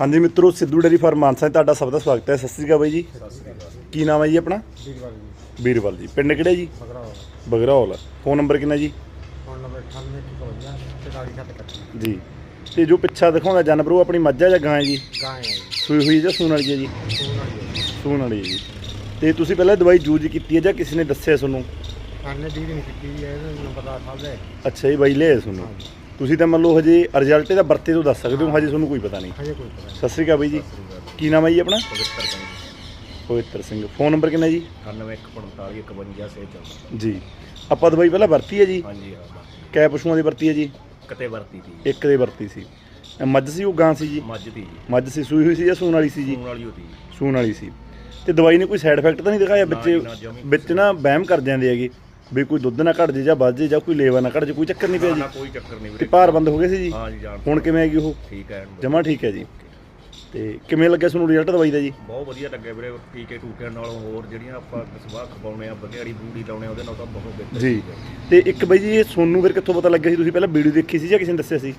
ਹਾਂਜੀ ਮਿੱਤਰੋ Sidhu dairy farm Mansa ਤੁਹਾਡਾ ਸਭ ਦਾ ਸਵਾਗਤ ਹੈ। ਸਤਿ ਸ੍ਰੀ ਅਕਾਲ ਬਾਈ ਜੀ। ਕੀ ਨਾਮ ਹੈ ਜੀ ਆਪਣਾ? ਵੀਰਵਾਰ ਜੀ। ਵੀਰਵਾਲ ਜੀ। ਪਿੰਡ ਕਿਹੜਾ ਜੀ? ਬਗਰਾਹੌਲ ਫੋਨ ਨੰਬਰ ਕਿੰਨਾ ਜੀ? ਫੋਨ ਨੰਬਰ 98 44 47 ਜੀ। ਤੇ ਜੋ ਪਿੱਛਾ ਦਿਖਾਉਂਦਾ ਜਾਨਵਰ ਉਹ ਆਪਣੀ ਮੱਝ ਜਾਂ ਗਾਂ ਹੈ ਜੀ? ਗਾਂ ਹੈ ਜੀ। ਸੂਈ ਹੋਈ ਜਾਂ ਸੂਣ ਵਾਲੀ ਹੈ ਜੀ? ਸੂਣ ਵਾਲੀ ਜੀ। ਤੇ ਤੁਸੀਂ ਪਹਿਲਾਂ ਦਵਾਈ ਯੂਜ਼ ਕੀਤੀ ਹੈ ਜਾਂ ਕਿਸੇ ਨੇ ਦੱਸਿਆ ਤੁਹਾਨੂੰ? ਸਾਨੇ ਦੀ ਨਹੀਂ ਕੀਤੀ ਹੈ ਇਹਨੂੰ ਮੈਨੂੰ ਪਤਾ ਸਭ ਦਾ ਹੈ। ਅੱਛਾ ਜੀ ਬਾਈ ਤੁਹਾਨੂੰ? ਹਾਂਜੀ। ਤੁਸੀਂ ਤਾਂ ਮੰਨ ਲਓ ਹਜੇ ਰਿਜ਼ਲਟ ਇਹਦਾ ਵਰਤੇ ਤੋਂ ਦੱਸ ਸਕਦੇ ਹੋ ਹਜੇ ਤੁਹਾਨੂੰ ਕੋਈ ਪਤਾ ਨਹੀਂ। ਹਜੇ ਕੋਈ ਪਤਾ ਸਤਿ ਸ੍ਰੀ ਅਕਾਲ ਬਾਈ ਜੀ। ਕੀ ਨਾਮ ਹੈ ਜੀ ਆਪਣਾ? ਪਵਿੱਤਰ ਸਿੰਘ ਫੋਨ ਨੰਬਰ ਕਿੰਨਾ ਜੀ? 9145 51 ਸੇ ਚੱਲਦਾ ਜੀ। ਆਪਾਂ ਦਵਾਈ ਪਹਿਲਾਂ ਵਰਤੀ ਹੈ ਜੀ? ਹਾਂਜੀ ਹਾਂ ਕੈ ਪਸ਼ੂਆਂ ਦੀ ਵਰਤੀ ਹੈ ਜੀ? ਕਿਤੇ ਵਰਤੀ ਤੀ ਇੱਕ ਦੇ ਵਰਤੀ ਸੀ। ਇਹ ਮੱਝ ਸੀ ਉਹ ਗਾਂ ਸੀ ਜੀ? ਮੱਝ ਦੀ ਜੀ। ਮੱਝ ਸੀ ਸੂਈ ਹੋਈ ਸੀ ਜਾਂ ਸੂਣ ਵਾਲੀ ਸੀ ਜੀ? ਸੂਣ ਵਾਲੀ ਹੋਤੀ ਸੂਣ ਵਾਲੀ ਸੀ। ਤੇ ਦਵਾਈ ਨੇ ਕੋਈ ਸਾਈਡ ਇਫੈਕਟ ਤਾਂ ਨਹੀਂ ਦਿਖਾਇਆ? ਨਾ ਵਿੱਚ ਨਾ ਜਮੀ ਵਿੱਚ ਨਾ ਵਹਿਮ ਕਰ ਜਾਂਦੇ ਹੈਗੇ। ਵੀ ਕੋਈ ਦੁੱਧ ਨਾ ਘਟ ਜੇ ਜਾਂ ਵੱਧ ਜੇ ਜਾਂ ਕੋਈ ਲੇਵਾ ਨਾ ਘਟ ਜੇ ਕੋਈ ਚੱਕਰ ਨਹੀਂ ਪਿਆ ਜੀ ਨਾ ਕੋਈ ਚੱਕਰ ਨਹੀਂ ਤੇ ਵੀਰੇ। ਭਾਰ ਬੰਦ ਹੋ ਗਏ ਸੀ ਜੀ? ਹਾਂ ਜੀ ਹੁਣ ਕਿਵੇਂ ਹੈਗੀ ਉਹ? ਠੀਕ ਹੈ। ਜਮਾ ਠੀਕ ਹੈ ਜੀ। ਤੇ ਕਿਵੇਂ ਲੱਗਿਆ ਤੁਹਾਨੂੰ ਰਿਜ਼ਲਟ ਦਵਾਈ ਦਾ ਜੀ? ਬਹੁਤ ਵਧੀਆ ਲੱਗਿਆ ਵੀਰੇ ਟੀਕੇ ਟੂਕਿਆਂ ਨਾਲੋਂ ਹੋਰ ਜਿਹੜੀਆਂ ਆਪਾਂ ਸਵਾਹ ਖਵਾਉਣੇ ਆ ਬਗਿਆੜੀ ਬੂੜੀ ਲਾਉਣੇ ਆ, ਉਹਦੇ ਨਾਲ ਤਾਂ ਬਹੁਤ ਬਿਹਤਰ ਜੀ। ਤੇ ਇੱਕ ਬਈ ਜੀ ਇਹ ਸੋਨੂੰ ਫਿਰ ਕਿੱਥੋਂ ਪਤਾ ਲੱਗਿਆ ਸੀ? ਤੁਸੀਂ ਪਹਿਲਾਂ ਵੀਡੀਓ ਦੇਖੀ ਸੀ ਜਾਂ ਕਿਸੇ ਨੇ ਦੱਸਿਆ ਸੀ?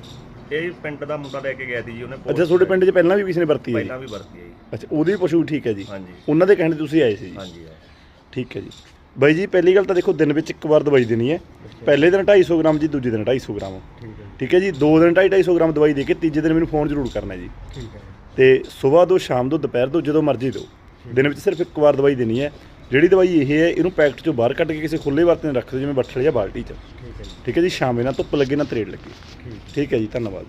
ਇਹ ਪਿੰਡ ਦਾ ਮੁੰਡਾ ਲੈ ਕੇ ਗਿਆ ਸੀ ਜੀ ਉਹਨੇ ਅੱਛਾ ਤੁਹਾਡੇ ਪਿੰਡ 'ਚ ਪਹਿਲਾਂ ਵੀ ਕਿਸੇ ਨੇ ਵਰਤੀ ਹੈ ਜੀ? ਪਹਿਲਾਂ ਵੀ ਵਰਤੀ ਹੈ ਜੀ। ਅੱਛਾ ਉਹਦੇ ਵੀ ਪਸ਼ੂ ਠੀਕ ਹੈ ਜੀ? ਹਾਂਜੀ। ਉਹਨਾਂ ਦੇ ਕਹਿਣ ਤੇ ਤੁਸੀਂ ਆਏ ਸੀ ਜੀ? ਹਾਂਜੀ ਹਾਂ। ਠੀਕ ਹੈ ਜੀ। ਬਾਈ ਜੀ ਪਹਿਲੀ ਗੱਲ ਤਾਂ ਦੇਖੋ ਦਿਨ ਵਿੱਚ ਇੱਕ ਵਾਰ ਦਵਾਈ ਦੇਣੀ ਹੈ। ਪਹਿਲੇ ਦਿਨ 250 ਗ੍ਰਾਮ ਜੀ ਦੂਜੇ ਦਿਨ 250 ਗ੍ਰਾਮ। ਠੀਕ ਹੈ। ਜੀ ਦੋ ਦਿਨ 250 ਗ੍ਰਾਮ ਦਵਾਈ ਦੇ ਕੇ ਤੀਜੇ ਦਿਨ ਮੈਨੂੰ ਫੋਨ ਜ਼ਰੂਰ ਕਰਨਾ ਜੀ। ਤੇ ਸਵੇਰ ਤੋਂ ਸ਼ਾਮ ਤੋਂ ਦੁਪਹਿਰ ਤੋਂ ਜਦੋਂ ਮਰਜ਼ੀ ਦਿਓ। ਦਿਨ ਵਿੱਚ ਸਿਰਫ ਇੱਕ ਵਾਰ ਦਵਾਈ ਦੇਣੀ ਹੈ। ਜਿਹੜੀ ਦਵਾਈ ਇਹ ਹੈ ਇਹਨੂੰ ਪੈਕਟ ਚੋਂ ਬਾਹਰ ਕੱਢ ਕੇ ਕਿਸੇ ਖੁੱਲੇ ਬਰਤਨ ਰੱਖ ਦਿਓ ਜਿਵੇਂ ਬੱਠਲ ਜਾਂ ਬਾਲਟੀ 'ਚ। ਠੀਕ ਹੈ ਜੀ। ਠੀਕ ਹੈ ਜੀ ਸ਼ਾਮੇ ਨਾਲ ਧੁੱਪ ਲੱਗੇ ਨਾ ਤਰੇੜ ਲੱਗੇ। ਠੀਕ। ਹੈ ਜੀ ਧੰਨਵਾਦ